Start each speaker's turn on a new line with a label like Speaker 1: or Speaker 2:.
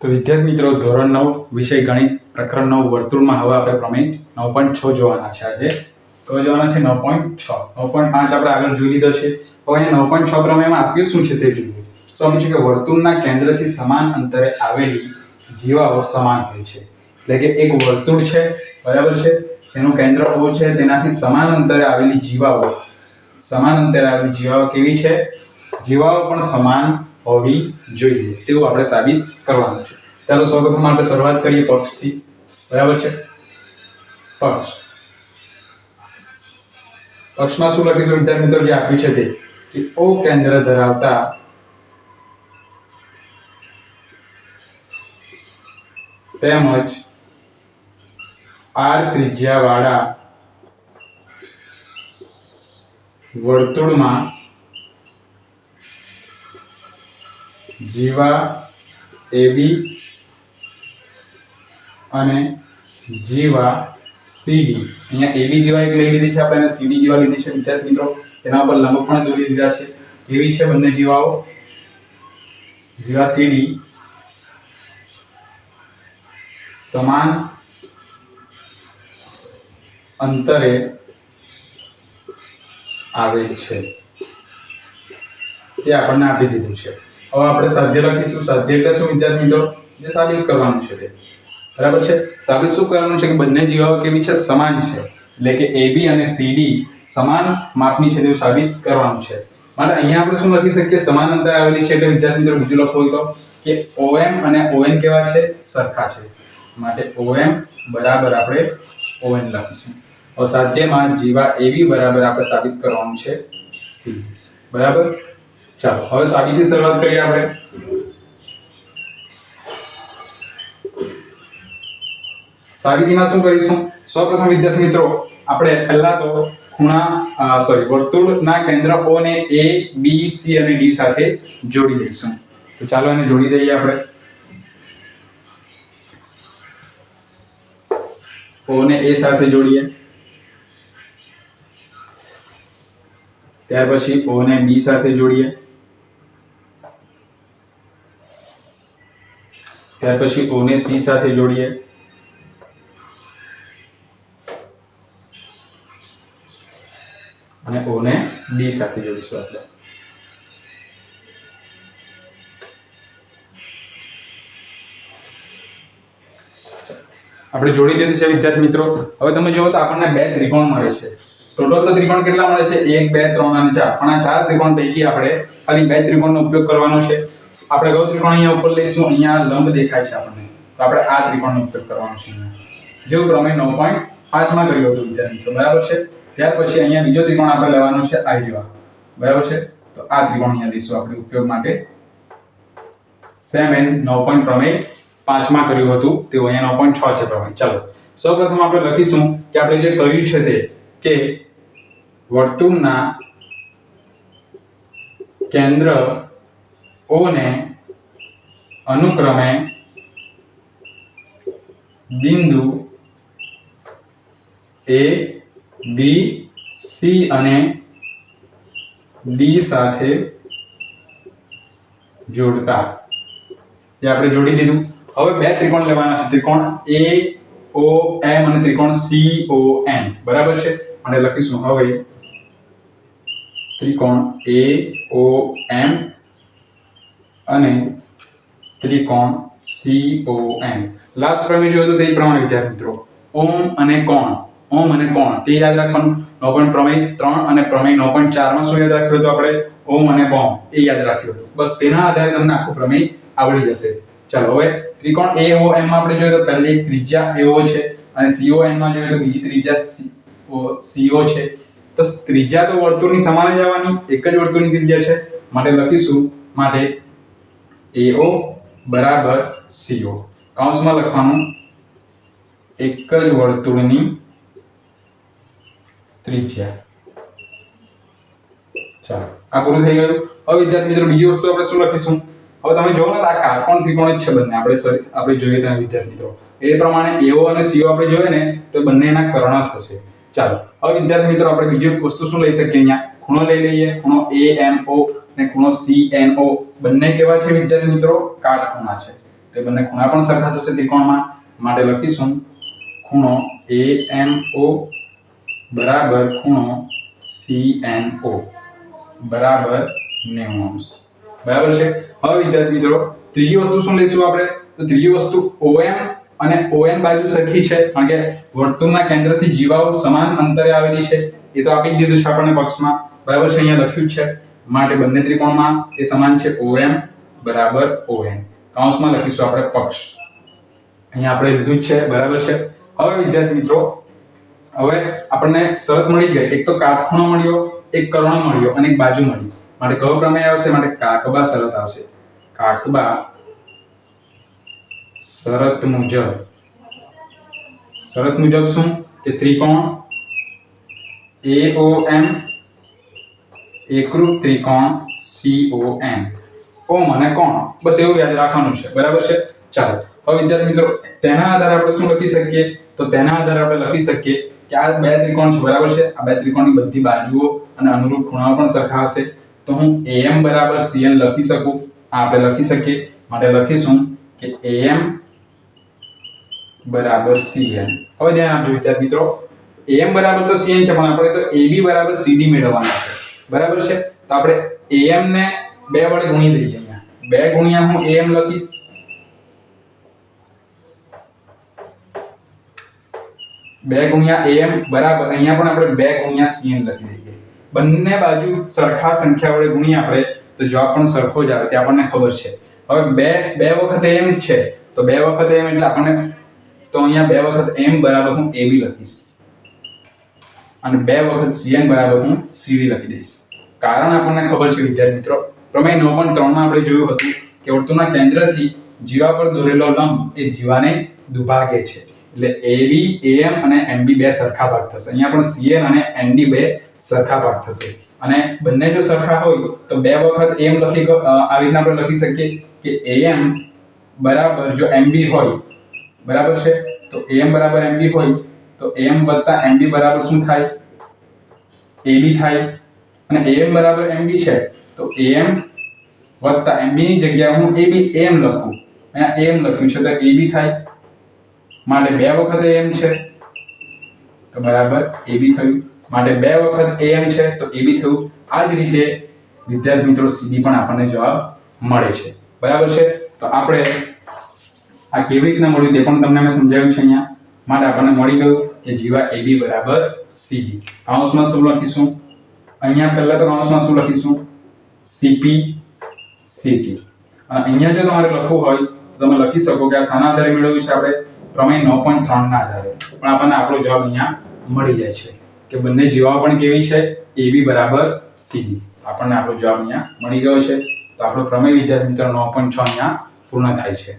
Speaker 1: તો વિદ્યાર્થી મિત્રો, ધોરણ નવ, વિષય ગણિત પ્રકરણ નવ, વર્તુળમાં હવે આપણે પ્રમેય નવ પોઈન્ટ છ જોવાના છે આજે. કયો જોવાના છે નવ પોઈન્ટ છ. નવ પોઈન્ટ પાંચ આપણે આગળ જોઈ લીધો છે. હવે અહીંયા નવ પોઈન્ટ છ પ્રમેયમાં આપ્યું શું છે તે જોઈએ. શું આપ્યું છે કે વર્તુળના કેન્દ્રથી સમાન અંતરે આવેલી જીવાઓ સમાન હોય છે. એટલે કે એક વર્તુળ છે, બરાબર છે? તેનું કેન્દ્ર ઓ છે, તેનાથી સમાન અંતરે આવેલી જીવાઓ. સમાન અંતરે આવેલી જીવાઓ કેવી છે? જીવાઓ પણ સમાન હોવી જોઈએ, તેવું આપણે સાબિત કરવાનું છે. ચાલો સૌપ્રથમ આપણે શરૂઆત કરીએ પક્ષથી. બરાબર છે? પક્ષ. પક્ષમાં શું લખીશું? વિદ્યાર્થી મિત્રો, જે આપ્યું છે તે, કે ઓ કેન્દ્ર ધરાવતા તેમજ આર ત્રિજ્યાવાળા વર્તુળમાં જીવા એબી અને જીવા, સીડી. અહીંયા એબી જીવા એક લઈ લીધી છે આપણે સીડી જીવા લીધી છે વિદ્યાર્થી મિત્રો. તેના પર લંબ પણ દોરી દીધા છે. કેવી છે બંને જીવાઓ? જીવા, સીડી સમાન અંતરે આવે છે. તે આપણને આપી દીધું છે. હવે આપણે સાધ્ય લખીશું. સાધ્ય એટલે શું, વિદ્યાર્થી મિત્રો? જે સાબિત કરવાનું છે તે. બરાબર છે? સાબિત શું કરવાનું છે કે બંને જીવાઓ કેવી છે? સમાન છે. એટલે કે AB અને CD સમાન માપની છે તેવું સાબિત કરવાનું છે. માટે અહીંયા આપણે શું લખી શકીએ? સમાન અંતરે આવેલી છે એટલે વિદ્યાર્થી મિત્રો બીજું લખો તો કે OM અને ON કેવા છે? સરખા છે. માટે OM બરાબર આપણે ON લખીશું. હવે સાધ્યમાં જીવા AB બરાબર આપણે સાબિત કરવાનું છે C. બરાબર? ચાલો, હવે સાબિતી શરૂઆત કરીએ આપણે. સાબિતીમાં શું કરીશું? સૌપ્રથમ વિદ્યાર્થી મિત્રો, આપણે પહેલા તો ખૂણા સોરી વર્તુળના કેન્દ્ર O ને A, B, C અને D સાથે જોડી દઈશું. તો ચાલો એને જોડી દઈએ આપણે. O ને A સાથે જોડીએ. ત્યાર પછી O ને B સાથે જોડીએ. ત્યાર પછી ઓને સી સાથે જોડીએ? અને ઓને બી સાથે જોડીશું આપણે? આપણે જોડી દીધું છે વિદ્યાર્થી મિત્રો. હવે તમે જુઓ તો આપણને બે ત્રિકોણ મળે છે. ટોટલ તો ત્રિકોણ કેટલા મળે છે? એક, બે, ત્રણ અને ચાર. પણ આ ચાર ત્રિકોણ પૈકી આપણે ખાલી બે ત્રિકોણનો ઉપયોગ કરવાનો છે. આપણે કયો ત્રિકોણ અહીંયા ઉપર લઈશું, અહીંયા લંબ દેખાય છે આપણને. તો આપણે આ ત્રિકોણનો ઉપયોગ કરવાનો છે જેવું પ્રમેય નવ પોઈન્ટ પાંચમાં કર્યું હતું, વિદ્યાર્થી મિત્રો, બરાબર છે? ત્યાર પછી અહીંયા બીજો ત્રિકોણ આપણે લેવાનો છે આ રહ્યો બરાબર છે? તો આ ત્રિકોણ અહીંયા લઈશું આપણે ઉપયોગ માટે. સેમ એઝ નવ પોઈન્ટ પ્રમેય પાંચમાં કર્યું હતું તે અહીંયા નવ પોઈન્ટ છ છે પ્રમેય. ચાલો, સૌપ્રથમ આપણે લખીશું કે આપણે જે કર્યું છે તે, કે વર્તુળના કેન્દ્ર O ને અનુક્રમે બિંદુ એ, બી, સી અને ડી સાથે જોડતા. જે આપણે જોડી દીધું. હવે બે ત્રિકોણ લેવાના છે. ત્રિકોણ એ, ઓ, એમ અને ત્રિકોણ સી, ઓ એમ બરાબર છે? અને લખીશું હવે ત્રિકોણ એ, ઓ M અને ત્રિકોણ સી ઓ એન લાસ્ટ પ્રમેય જોયું તો તે પ્રમાણે વિદ્યાર્થી મિત્રો. ઓમ અને કોણ. ઓમ અને કોણ. તે યાદ રાખવાનું. નો પણ પ્રમેય ત્રણ અને પ્રમેય નો પણ ચારમાં શું યાદ રાખ્યું હતું આપણે? ઓમ અને બોમ એ યાદ રાખ્યું હતું. બસ તેના આધારે તમને આખું પ્રમેય આવડી જશે. ચાલો હવે ત્રિકોણ એ ઓ એમ માં આપણે જોઈએ તો પહેલી ત્રિજ્યા એઓ છે અને સીઓ N માં જોઈએ તો બીજી ત્રિજ્યા CO છે. તો ત્રિજ્યા તો વર્તુળની સમાન જ આવવાની. એક જ વર્તુળની ત્રિજ્યા છે. માટે લખીશું. માટે AO બરાબર CO કૌંસમાં લખવાનું એક જ વર્તુળની ત્રિજ્યા. ચાલો, આ પૂરું થઈ ગયું. હવે વિદ્યાર્થી મિત્રો, બીજી વસ્તુ આપણે શું લખીશું? હવે તમે જોવો ને આ કાટકોણ ત્રિકોણ જ છે બંને. આપણે સર, આપણે જોઈએ ત્યાં વિદ્યાર્થી મિત્રો. એ પ્રમાણે એઓ અને સીઓ આપણે જોઈએ ને, તો બંનેના કર્ણ થશે ચાલો, હવે વિદ્યાર્થી મિત્રો, આપણે બીજી વસ્તુ શું લઈ શકીએ અહીંયા? ખૂણો લઈ લઈએ. ખૂણો AMO અને ખૂણો CNO બંને કેવા છે વિદ્યાર્થી મિત્રો કાટખૂણા છે. તે બંને ખૂણા પણ સરખા થશે ત્રિકોણમાં. માટે લખીશું ખૂણો એ એમ ઓ બરાબર ખૂણો સી એન ઓ બરાબર નેવું અંશ. બરાબર છે? હવે વિદ્યાર્થી મિત્રો, ત્રીજી વસ્તુ શું લઈશું આપણે? તો ત્રીજી વસ્તુ OM અને ON બાજુ સરખી છે. કારણ કે વર્તુળના કેન્દ્રથી જીવાઓ સમાન અંતરે આવેલી છે. એ તો આપી જ દીધું છે આપણને પક્ષમાં. બરાબર છે? અહીંયા લખ્યું છે. માટે બંને ત્રિકોણમાં એ સમાન છે OM બરાબર ON કૌંસમાં લખીશું આપણે પક્ષ. અહીંયા આપણે લીધું જ છે, બરાબર છે. હવે વિદ્યાર્થી મિત્રો, હવે આપણને શરત મળી ગઈ. એક તો કાટખૂણો મળ્યો, એક કર્ણ મળ્યો અને એક બાજુ મળી માટે કયો પ્રમેય આવશે? માટે કાકબા શરત આવશે. કાકબા શરત મુજબ. શરત મુજબ શું? કે ત્રિકોણ AOM એકરૂપ ત્રિકોણ CON ઓમ અને કોણ? બસ એવું યાદ રાખવાનું છે. બરાબર છે? ચાલો. હવે વિદ્યાર્થી મિત્રો, તેના આધારે આપણે શું લખી શકીએ? તો તેના આધારે આપણે લખી શકીએ કે આ બે ત્રિકોણ છે, બરાબર છે? આ બે ત્રિકોણની બધી બાજુઓ અને અનુરૂપ ખૂણાઓ પણ સરખા હશે. તો હું એએમ બરાબર સીએન લખી શકું. આ આપણે લખી શકીએ. માટે લખીશું કે એમ બરાબર સીએન હવે ધ્યાન આપજો વિદ્યાર્થી મિત્રો. એમ બરાબર તો સીએન છે, પણ આપણે તો એબી બરાબર સીડી મેળવવાના છે. બરાબર છે? તો આપણે AM ને બે વડે ગુણી દઈએ અહીંયા. બે ગુણ્યા હું AM લખીશ. બે ગુણ્યા AM બરાબર, અહીંયા પણ આપણે બે ગુણ્યા CN લખી દઈએ. બંને બાજુ સરખા સંખ્યા વડે ગુણીએ આપણે, તો જવાબ પણ સરખો જ આવે, તે આપણને ખબર છે. હવે બે બે વખત એમ છે. તો બે વખત એમ એટલે આપણને, તો અહીંયા બે વખત એમ બરાબર હું AB લખીશ. અને બે વખત CN બરાબર હું CD લખી દઈશ. કારણ આપણને ખબર છે, વિદ્યાર્થી મિત્રો, પ્રમેય નવ પણ ત્રણમાં આપણે જોયું હતું કે વર્તુળના કેન્દ્રથી જીવા પર દોરેલો લંબ એ જીવાને દુભાગે છે. એટલે AB AM અને MB બે સરખા ભાગ થશે. અહીંયા પણ CN અને ND બે સરખા ભાગ થશે. અને બંને જો સરખા હોય, તો બે વખત AM લખી આવી રીતના આપણે લખી શકીએ કે AM બરાબર જો MB હોય, બરાબર છે? તો AM બરાબર MB હોય તો AM વત્તા MB બરાબર શું થાય? AB થાય. અને AM બરાબર MB છે. તો AM વત્તા MB ની જગ્યાએ હું AB AM લખું. અહીંયા AM લખ્યું છે તો AB થાય. માટે બે વખત AM છે. તો બરાબર AB થયું. માટે બે વખત AM છે તો AB થયું. આ જ રીતે વિદ્યાર્થી મિત્રો CD પણ આપણને જવાબ મળે છે. બરાબર છે? તો આપણે આ કેવી રીતના મળ્યું તે પણ તમને મેં સમજાવ્યું છે અહીંયા. માટે આપણને મળી ગયું કે જીવા AB બરાબર CD કૌંસમાં શું લખીશું? અહીંયા પહેલા તો કૌંસમાં શું લખીશું? CP CT અને અહીંયા જો તમારે લખવું હોય, તો તમે લખી શકો કે આ શાના આધારે મેળવ્યું છે આપણે? પ્રમેય નવ પોઈન્ટ ત્રણ ના આધારે. પણ આપણને આપણો જવાબ અહીંયા મળી જાય છે કે બંને જીવાઓ પણ કેવી છે? AB બરાબર CD આપણને આપણો જવાબ અહીંયા મળી ગયો છે. તો આપણો પ્રમેય વિદ્યાર્થી મિત્રો નવ પોઈન્ટ છ અહીંયા પૂર્ણ થાય છે.